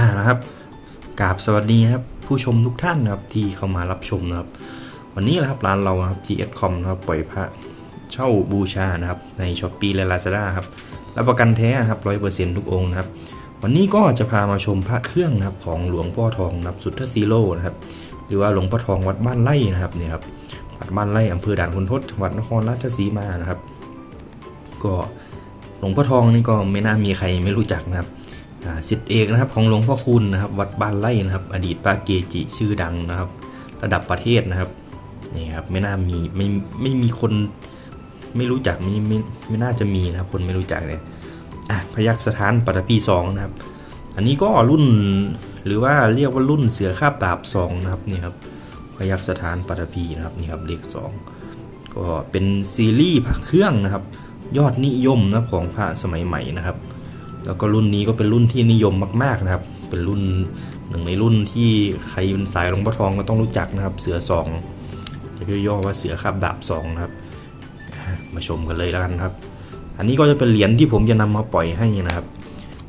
อ่านะครับกราบสวัสดีครับผู้ชมทุกท่านนะครับที่เข้ามารับชมนะครับ วันนี้นะครับร้านเรานะครับ TSCOM นะครับปล่อยพระเช่าบูชานะครับใน s h อ p e e และ Lazada ครับรับประกันแท้ครับร้อยเปอร์เซ็นต์ทุกองค์นะครับ วันนี้ก็จะพามาชมพระเครื่องนะครับของหลวงพ่อทองนะครับสุทธซีโร่นะครับหรือว่าหลวงพ่อทองวัดบ้านไร่นะครับเนี่ยครับวัดบ้านไร่อำเภอด่านคุณทศจังหวัดนครราชสีมานะครับ ก็หลวงพ่อทองนี่ก็ไม่น่ามีใครไม่รู้จักนะครับ สิทธิเอกนะครับของหลวงพ่อคุณนะครับวัดบ้านไร่นะครับ อดีตพระเกจิชื่อดังนะครับ ระดับประเทศนะครับนี่ครับไม่น่ามีไม่ไม่มีคนไม่รู้จักไม่ไม่ไม่น่าจะมีนะครับ คนไม่รู้จักเลยอะพยัคฆ์สถานปัตตภีสองนะครับ อันนี้ก็รุ่นหรือว่าเรียกว่ารุ่นเสือคาบดาบสองนะครับนี่ครับพยัคฆ์สถานปัตตภีนะครับนี่ครับเลขสองก็เป็นซีรีส์พระเครื่องนะครับ ยอดนิยมนะของพระสมัยใหม่นะครับ แล้วก็รุ่นนี้ก็เป็นรุ่นที่นิยมมาก ๆนะครับ เป็นรุ่นหนึ่งในรุ่นที่ใครเป็นสายหลวงพ่อทองก็ต้องรู้จักนะครับ เสือสองจะย่อว่าเสือคาบดาบสองนะครับ มาชมกันเลยแล้วกันครับ อันนี้ก็จะเป็นเหรียญที่ผมจะนำมาปล่อยให้นะครับ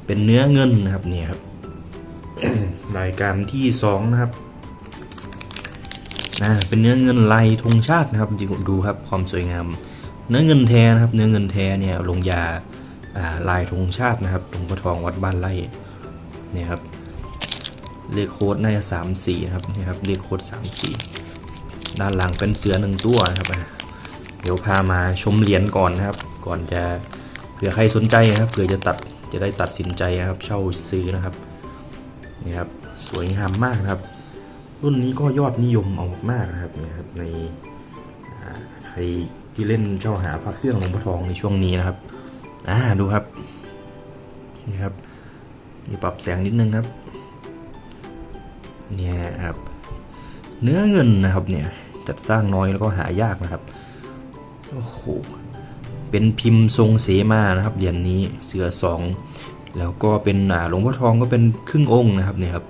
เป็นเนื้อเงินนะครับเนี่ยครับรายการที่สองนะครับนะเป็นเนื้อเงินลายธงชาตินะครับจริงๆดูครับความสวยงาม เนื้อเงินแท้นะครับ เนื้อเงินแท้เนี่ยลงยา ลายธงชาตินะครับหลวงพ่อทองวัดบ้านไร่เนี่ยครับเลขโค้ดน่าจะสามสี่นะครับเนี่ยครับเลขโค้ดสามสี่ด้านหลังเป็นเสือหนึ่งตัวนะครับเดี๋ยวพามาชมเหรียญก่อนนะครับ ก่อนจะเผื่อใครสนใจนะครับเผื่อจะตัดจะได้ตัดสินใจนะครับ เช่าซื้อนะครับนี่ครับสวยงามมากนะครับ รุ่นนี้ก็ยอดนิยมเอามากนะครับเนี่ยครับในใครที่เล่นเจ้าหาพระเครื่องหลวงพ่อทองในช่วงนี้นะครับ อ่าดูครับนี่ครับนี่ปรับแสงนิดนึงครับ เนี่ยครับ เนื้อเงินนะครับเนี่ยจัดสร้างน้อยแล้วก็หายากนะครับโอ้โหเป็นพิมพ์ทรงเสมานะครับเหรียญนนี้เสือสองแล้วก็เป็นอ่าหลวงพ่อทองก็เป็นครึ่งองค์นะครับเนี่ยครับ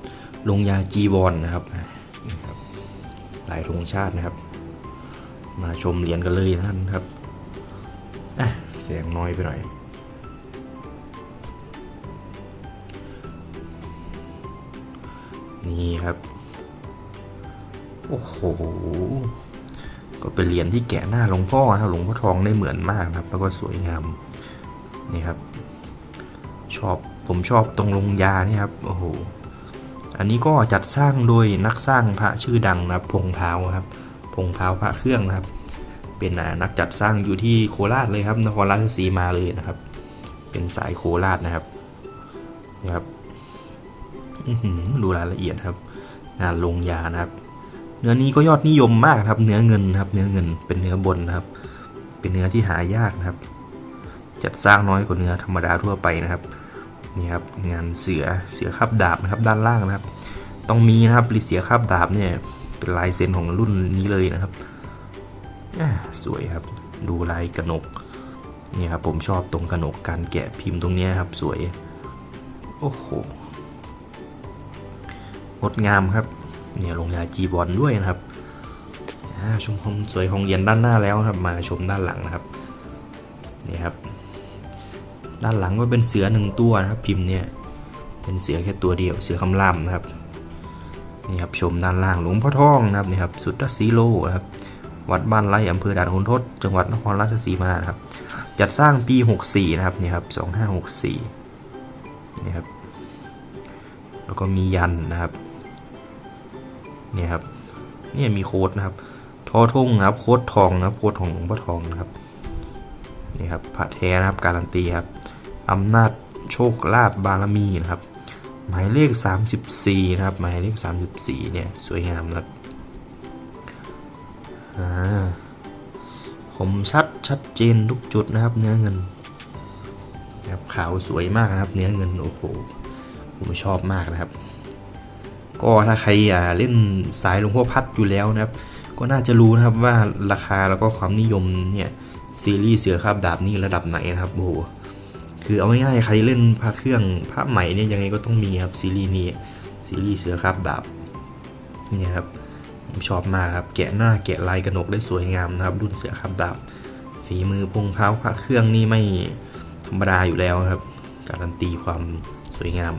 ลงยาจีวรนนะครับอ่านี่ครับลายธงชาตินะครับ มาชมเหรียญกันเลยนะท่านครับอะเสียงน้อยไปหน่อย นี่ครับ โอ้โห ก็เป็นเหรียญที่แกะหน้าหลวงพ่อนะครับหลวงพ่อทองได้เหมือนมากครับ แล้วก็สวยงาม นี่ครับ ชอบ ผมชอบตรงลงยานี่ครับ โอ้โห อันนี้ก็จัดสร้างโดยนักสร้างพระชื่อดังนะพงเท้าครับ พงเท้าพระเครื่องนะครับ เป็นนักจัดสร้างอยู่ที่โคราชเลยครับ นครราชสีมาเลยนะครับ เป็นสายโคราชนะครับนี่ครับ ดูรายละเอียดครับ งานลงยานะครับ เนื้อนี้ก็ยอดนิยมมากครับ เนื้อเงินครับ เนื้อเงินเป็นเนื้อบนนะครับ เป็นเนื้อที่หายากนะครับ จัดสร้างน้อยกว่าเนื้อธรรมดาทั่วไปนะครับนี่ครับงานเสือเสือคาบดาบนะครับด้านล่างนะครับ ต้องมีนะครับลิเสือคาบดาบเนี่ยเป็นลายเซ็นของรุ่นนี้เลยนะครับอ่าสวยครับ ดูลายกระหนกนี่ครับผมชอบตรงกระหนกการแกะพิมพ์ตรงนี้ครับสวย โอ้โห งดงามครับเนี่ยลงยาจีบอลด้วยนะครับชมความสวยของเหรียญด้านหน้าแล้วครับ มาชมด้านหลังนะครับนี่ครับ ด้านหลังก็เป็นเสือหนึ่งตัวนะครับ พิมพ์เนี่ยเป็นเสือแค่ตัวเดียวเสือคำรามนะครับนี่ครับชมด้านล่างหลวงพ่อทองนะครับนี่ครับสุทธสีโลนะครับ วัดบ้านไร่อำเภอด่านคุณทศจังหวัดนครราชสีมานะครับ จัดสร้างปี 64 นะครับนี่ครับ 2564นี่ครับแล้วก็มียันนะครับ เนี่ยครับเนี่ยมีโค้ดนะครับทอท่งนะครับโค้ดทองนะครับโค้ดของหลวงพ่อทองนะครับนี่ครับพระแท้นะครับการันตีครับอำนาจโชคลาภบารมีนะครับหมายเลข 34 นะครับ หมายเลข 34 เนี่ย สวยงามนะครับอ่าคมชัดชัดเจนทุกจุดนะครับ เนื้อเงินนะครับขาวสวยมากนะครับ เนื้อเงินโอ้โหผมชอบมากนะครับ ก็ถ้าใครอ่าเล่นสายหลวงพ่อพัดอยู่แล้วนะครับ ก็น่าจะรู้นะครับว่าราคาแล้วก็ความนิยมเนี่ยซีรีส์เสือคาบดาบนี่ระดับไหนนะครับโอ้โหคือเอาง่ายๆใครเล่นพระเครื่องพระใหม่เนี่ยยังไงก็ต้องมีครับซีรีส์นี้ซีรีส์เสือคาบดาบเนี่ยครับผมชอบมากครับแกะหน้าแกะลายกระหนกได้สวยงามนะครับ รุ่นเสือคาบดาบฝีมือพงเท้าพระเครื่องนี่ไม่ธรรมดาอยู่แล้วครับ การันตีความสวยงาม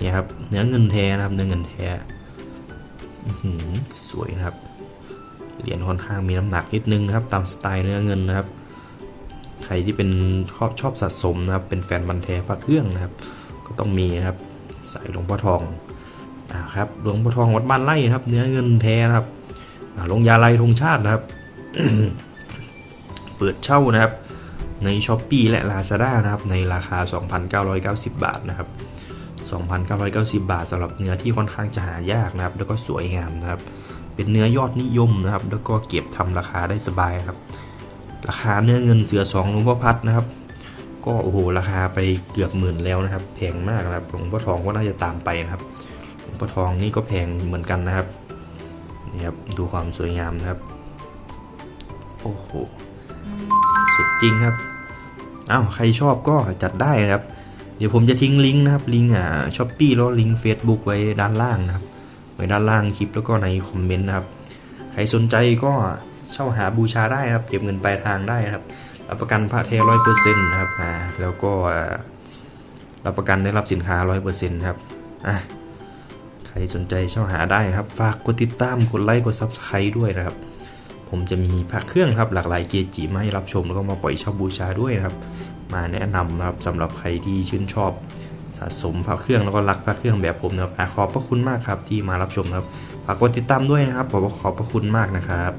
นี่ครับเนื้อเงินแท้นะครับเนื้อเงินแท้สวยนะครับเหรียญค่อนข้างมีน้ำหนักนิดนึงนะครับ ตามสไตล์เนื้อเงินนะครับ ใครที่เป็นชอบชอบสะสมนะครับ เป็นแฟนบันแท้พระเครื่องนะครับ ก็ต้องมีนะครับใสายหลวงพ่อทองอ่าครับหลวงพ่อทองวัดบ้านไร่นะครับ เนื้อเงินแท้นะครับอ่าลงยาลัยธงชาตินะครับ เปิดเช่านะครับ ใน s h อ p e e และ Lazada นะครับ ในราคา 2,990 บาทนะครับ 2,990 บาทสำหรับเนื้อที่ค่อนข้างจะหายากนะครับ แล้วก็สวยงามนะครับ เป็นเนื้อยอดนิยมนะครับ แล้วก็เก็บทำราคาได้สบายครับ ราคาเนื้อเงินเสือสองหลวงพ่อพัดนะครับ ก็โอ้โหราคาไปเกือบหมื่นแล้วนะครับแพงมากนะครับหลวงพ่อทองก็น่าจะตามไปนะครับหลวงพ่อทองนี่ก็แพงเหมือนกันนะครับนี่ครับดูความสวยงามนะครับโอ้โหสุดจริงครับอ้าวใครชอบก็จัดได้นะครับ เดี๋ยวผมจะทิ้งลิงก์นะครับลิงก์อ่าช้อปปี้แล้วลิงก์ Facebook ไว้ด้านล่างนะครับไว้ด้านล่างคลิปแล้วก็ในคอมเมนต์นะครับใครสนใจก็เช่าหาบูชาได้ครับ เก็บเงินปลายทางได้ครับรับประกันพระแท้ร้อยเปอร์เซ็นต์นะครับอ่าแล้วก็รับประกันได้รับสินค้าร้อยเปอร์เซ็นต์ครับอะใครสนใจเช่าหาได้ครับ ฝากกดติดตามกดไลค์กด Subscribe ด้วยนะครับ ผมจะมีพระเครื่องครับหลากหลายเกจิมาให้รับชมแล้วก็มาปล่อยเช่าบูชาด้วยนะครับ มาแนะนำนะครับสำหรับใครที่ชื่นชอบสะสมพระเครื่องแล้วก็รักพระเครื่องแบบผมนะครับอะขอบพระคุณมากครับที่มารับชมครับฝากกดติดตามด้วยนะครับขอบขอบพระคุณมากนะครับ